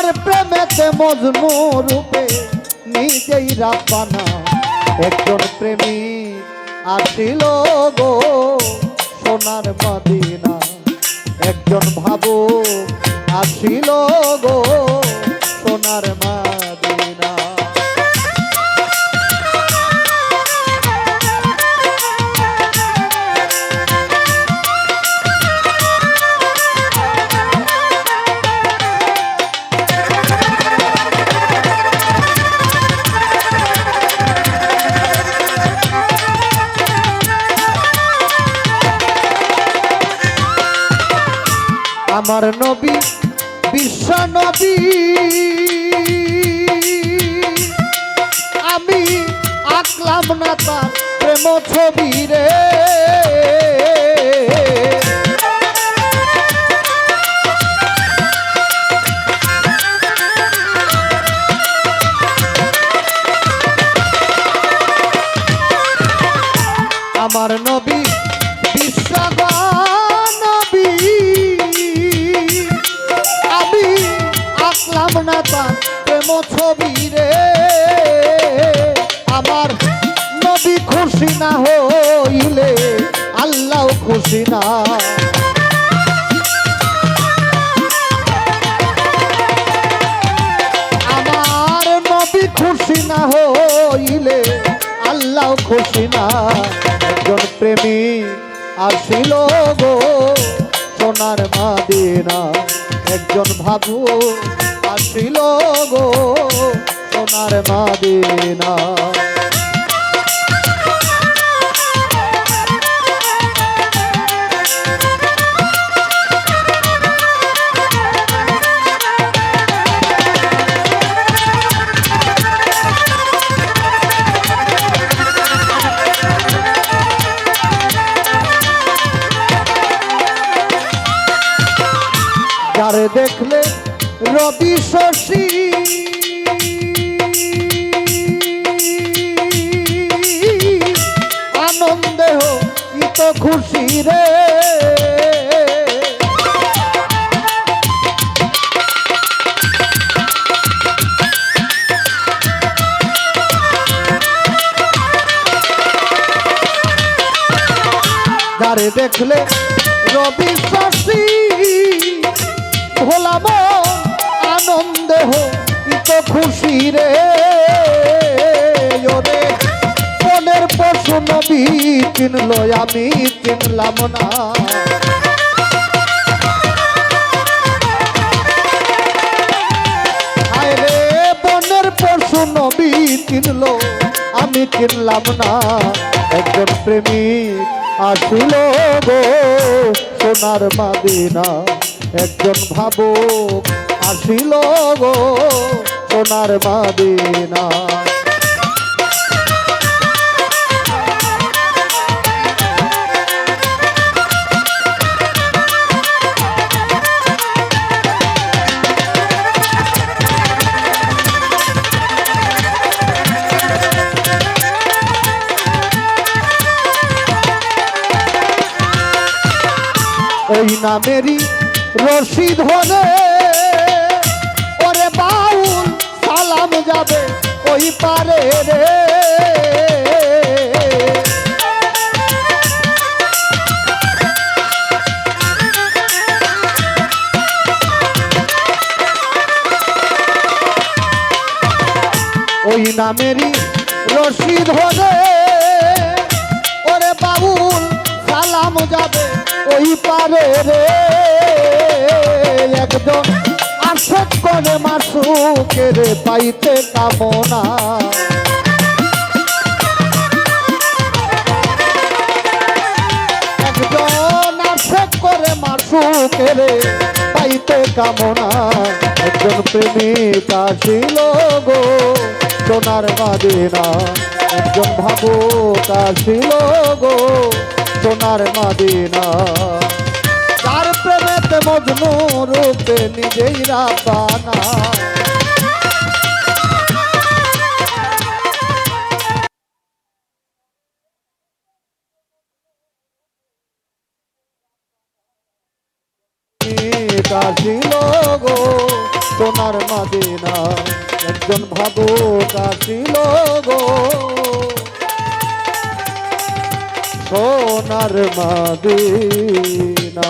যার প্রেমেতে মজনু রূপে নিজেই রাপানা একজন প্রেমী আসিল গো সোনার মদিনা। একজন ভাবো আসিল গো সোনার মদিনা আমার নবী বিশ্ব নবী। আমি আঁকলাম না তার প্রেম ছবি রে। ছবি রে। আমার নবী খুশি না হইলে, আল্লাহ খুশি না। আমার নবী খুশি না হইলে, আল্লাহ খুশি না। একজন প্রেমী আসিল গো সোনার মাদিনা, একজন ভাবু আসিল গো সোনার মাদিনা। দেখলে রবি শশী আনন্দে ইত খুশি রে। যারে দেখলে রবি শশী ভোলাম আনন্দে ইত খুশি রে? ওরে, মনের পশু নবী চিনল, আমি চিনলাম না। পশু নবী আমি চিনলাম না। একজন প্রেমিক আসিল গো সোনার মাদিনা, একজন ভাবুক আসিল গো সোনার মাদিনা। ওই নামেরই রশি ধরে যাবে ওই পারে রে। ওই নামেরই রশি ধরে ওরে বাবুল সালাম যাবে ওই পারে রে। একজন আশেক করে মাসুকে রে পাইতে কামনা। একজন আশেক করে মাসুকে রে পাইতে কামনা। একজন প্রেমিক আসিল গো সোনার মাদিনা। একজন ভাবুক আসিল গো সোনার মাদিনা। প্রেমেতে মজনু রূপে নিজেই রাবানা আসিল গো সোনার মাদিনা, একজন ভাবুক আসিল গো। সোনার মাদিনা।